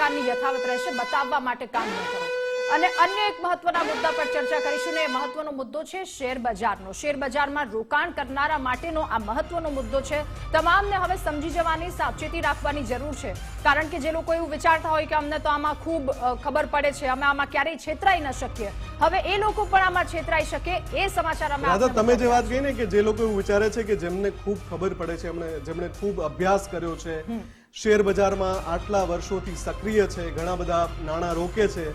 પ્રકારની યથાવત રહેશે બતાવવા માટે કામ ન કરો. અને અન્ય એક મહત્વના મુદ્દા પર ચર્ચા કરીશું ને મહત્વનો મુદ્દો છે શેર બજારનો. શેર બજારમાં રોકાણ કરનારા માટેનો આ મહત્વનો મુદ્દો છે. તમામને હવે સમજી જવાની સાવચેતી રાખવાની જરૂર છે. કારણ કે જે લોકો એવું વિચારતા હોય કે અમને તો આમાં ખૂબ ખબર પડે છે અમે આમાં ક્યારેય છેતરાઈ ન શકીએ. હવે એ લોકો પણ આમાં છેતરાઈ શકે એ સમાચાર અમે તમે જે વાત કહી ને કે જે લોકો એવું વિચારે છે કે જેમને ખૂબ ખબર પડે છે એમણે જેમણે ખૂબ અભ્યાસ કર્યો છે શેર બજારમાં આટલા વર્ષોથી સક્રિય છે ઘણા બધા નાણાં રોકે છે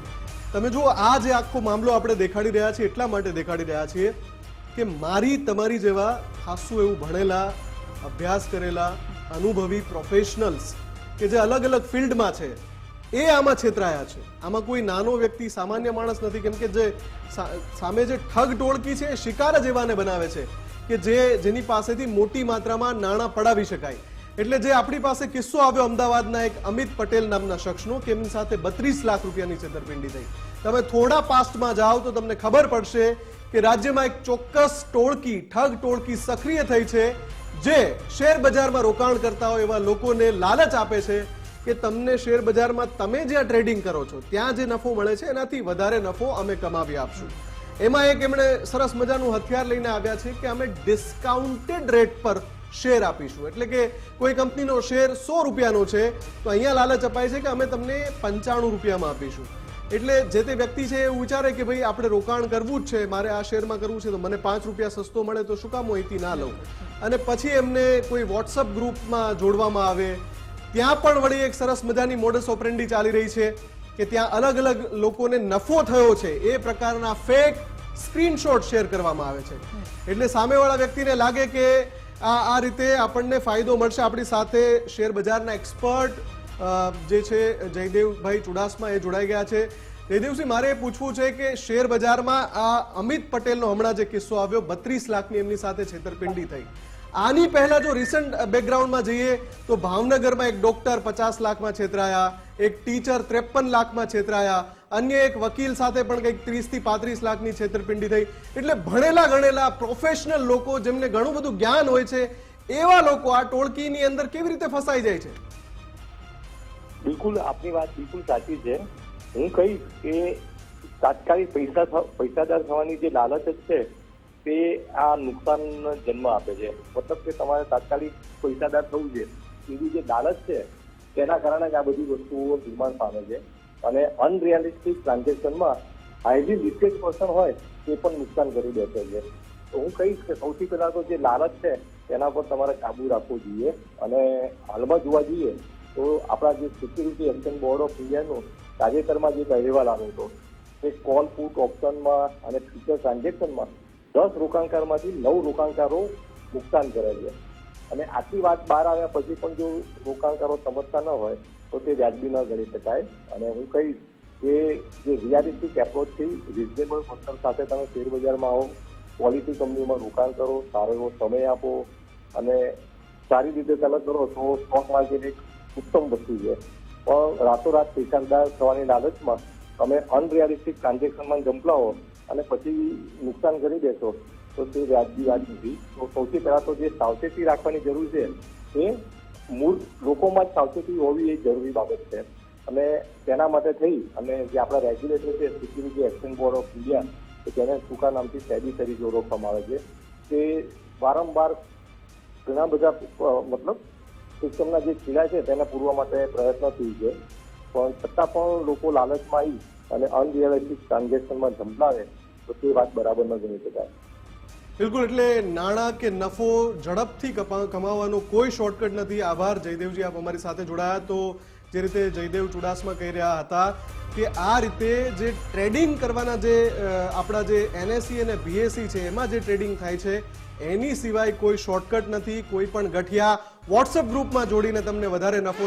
તમે જુઓ, આ જે આખો મામલો આપણે દેખાડી રહ્યા છીએ, એટલા માટે દેખાડી રહ્યા છીએ કે મારી તમારી જેવા ખાસું એવું ભણેલા, અભ્યાસ કરેલા, અનુભવી પ્રોફેશનલ્સ કે જે અલગ અલગ ફિલ્ડમાં છે, એ આમાં છેતરાયા છે. આમાં કોઈ નાનો વ્યક્તિ, સામાન્ય માણસ નથી, કેમ કે જે સામે જે ઠગ ટોળકી છે, એ શિકાર જ એવાને બનાવે છે કે જે, જેની પાસેથી મોટી માત્રામાં નાણાં પડાવી શકાય. એટલે જે આપણી પાસે કિસ્સો આવ્યો અમદાવાદના એક અમિત પટેલ નામના શખ્સનો, કે એમની સાથે બત્રીસ લાખ રૂપિયાની છેતરપિંડી થઈ. તમે થોડા પાસ્ટમાં જાઓ તો તમને ખબર પડશે કે રાજ્યમાં એક ચોક્કસ ટોળકી, ઠગ ટોળકી સક્રિય થઈ છે, જે શેર બજારમાં રોકાણ કરતા હોય એવા લોકોને લાલચ આપે છે કે તમને શેર બજારમાં તમે જ્યાં ટ્રેડિંગ કરો છો, ત્યાં જે નફો મળે છે, એનાથી વધારે નફો અમે કમાવી આપશું. એમાં એક એમણે સરસ મજાનું હથિયાર લઈને આવ્યા છે કે અમે ડિસ્કાઉન્ટેડ રેટ પર શેર આપીશું. એટલે કે કોઈ કંપનીનો શેર સો રૂપિયાનો છે, તો અહીંયા લાલચ અપાય છે કે અમે તમને પંચાણું રૂપિયામાં આપીશું. એટલે જે તે વ્યક્તિ છે એવું વિચારે કે ભાઈ, આપણે રોકાણ કરવું જ છે, મારે આ શેરમાં કરવું છે, તો મને પાંચ રૂપિયા સસ્તો મળે તો શું કામ અહીંથી ના લઉં? અને પછી એમને કોઈ વોટ્સઅપ ગ્રુપમાં જોડવામાં આવે. ત્યાં પણ વળી એક સરસ મજાની મોડસ ઓપરેન્ડી ચાલી રહી છે. કે ત્યાં અલગ અલગ લોકોને નફો થયો છે, એ પ્રકારના ફેક સ્ક્રીનશોટ શેર કરવામાં આવે છે. એટલે સામેવાળા વ્યક્તિને લાગે કે આ આ રીતે આપણને ફાયદો મળશે. આપણી સાથે શેર બજારના એક્સપર્ટ જે છે, જયદેવભાઈ ચુડાસમા એ જોડાઈ ગયા છે. જયદેવસિંહ, મારે એ પૂછવું છે કે શેર બજારમાં આ અમિત પટેલનો હમણાં જે કિસ્સો આવ્યો, બત્રીસ લાખની એમની સાથે છેતરપિંડી થઈ. આની પહેલા જો રિસન્ટ બેકગ્રાઉન્ડમાં જઈએ, તો ભાવનગરમાં એક ડોક્ટર પચાસ લાખમાં છેતરાયા, એક ટીચર ત્રેપન લાખમાં છેતરાયા, અન્ય એક વકીલ સાથે પણ કંઈક ત્રીસથી પાંત્રીસ લાખની છેતરપિંડી થઈ. એટલે ભણેલા ગણેલા પ્રોફેશનલ લોકો જેમને ઘણું બધું જ્ઞાન હોય છે, એવા લોકો આ ટોળકીની અંદર કેવી રીતે ફસાઈ જાય છે? બિલકુલ, આપની વાત બિલકુલ સાચી છે. હું કહીશ કે તાત્કાલિક પૈસા પૈસાદાર થવાની જે લાલચ છે તે આ નુકસાનનો જન્મ આપે છે. મતલબ કે તમારે તાત્કાલિક પૈસાદાર થવું છે. એવી જે લાલચ છે, તેના કારણે જ આ બધી વસ્તુઓ નિર્માણ પામે છે. અને અનરિયાલિસ્ટિક ટ્રાન્ઝેક્શનમાં હાઈલી લિસ્ટેડ પર્સન હોય, તે પણ નુકસાન કરી દેશે છે. તો હું કહીશ કે સૌથી પહેલાં તો જે લાલચ છે, તેના પર તમારે કાબુ રાખવો જોઈએ. અને હાલમાં જોવા જઈએ, તો આપણા જે સિક્યુરિટી એક્શન બોર્ડ ઓફ ઇન્ડિયાનો તાજેતરમાં જે એક અહેવાલ આવ્યો હતો તે કોલ પુટ ઓપ્શનમાં અને ફ્યુચર ટ્રાન્ઝેક્શનમાં દસ રોકાણકારમાંથી નવ રોકાણકારો નુકસાન કરે છે. અને આટલી વાત બહાર આવ્યા પછી પણ જો રોકાણકારો સમજતા ન હોય, તો તે વ્યાજબી ન ગણી શકાય. અને હું કહીશ કે જે રિયાલિસ્ટિક એપ્રોચથી રિઝનેબલ પર્સન સાથે તમે શેરબજારમાં આવો ક્વોલિટી કંપનીમાં રોકાણ કરો, સારો એવો સમય આપો, અને સારી રીતે તમે કરો, તો સ્ટોક માર્કેટ એક ઉત્તમ વસ્તુ છે. પણ રાતોરાત પૈસાદાર થવાની લાલચમાં તમે અનરિયાલિસ્ટિક ટ્રાન્ઝેક્શનમાં જંપલાવો અને પછી નુકસાન કરી દેશો, તો તે વ્યાજબી વાત નથી. તો સૌથી પહેલા તો જે સાવચેતી રાખવાની જરૂર છે, એ મૂળ લોકોમાં જ સાવચેતી હોવી એ જરૂરી બાબત છે. અને તેના માટે થઈ અને જે આપણા રેગ્યુલેટર છે security action board of India કે તેને ટૂંકા નામથી સેબી તરીકે ઓળખવામાં આવે છે, તે વારંવાર ઘણા બધા મતલબ સિસ્ટમના જે ખીલા છે, તેને પૂરવા માટે પ્રયત્ન થયું છે. પણ છતાં પણ લોકો લાલચમાં આવી અને અનરિયલિસ્ટિક ટ્રાન્ઝેક્શનમાં ઝંપલાવે તો તે વાત બરાબર ન ગણી શકાય. બિલકુલ, એટલે નાણાં કે નફો ઝડપથી કમાવાનો કોઈ શોર્ટકટ નથી. આભાર, જયદેવજી, આપ અમારી સાથે જોડાયા તો જે રીતે જયદેવ ચુડાસમા કહી રહ્યા હતા કે આ રીતે જે ટ્રેડિંગ કરવાના જે આપણા જે એનએસસી અને બીએસસી છે, એમાં જે ટ્રેડિંગ થાય છે, એની સિવાય કોઈ શોર્ટકટ નથી, કોઈ પણ ગઠિયા. વોટ્સએપ ગ્રુપમાં જોડીને તમને વધારે નફો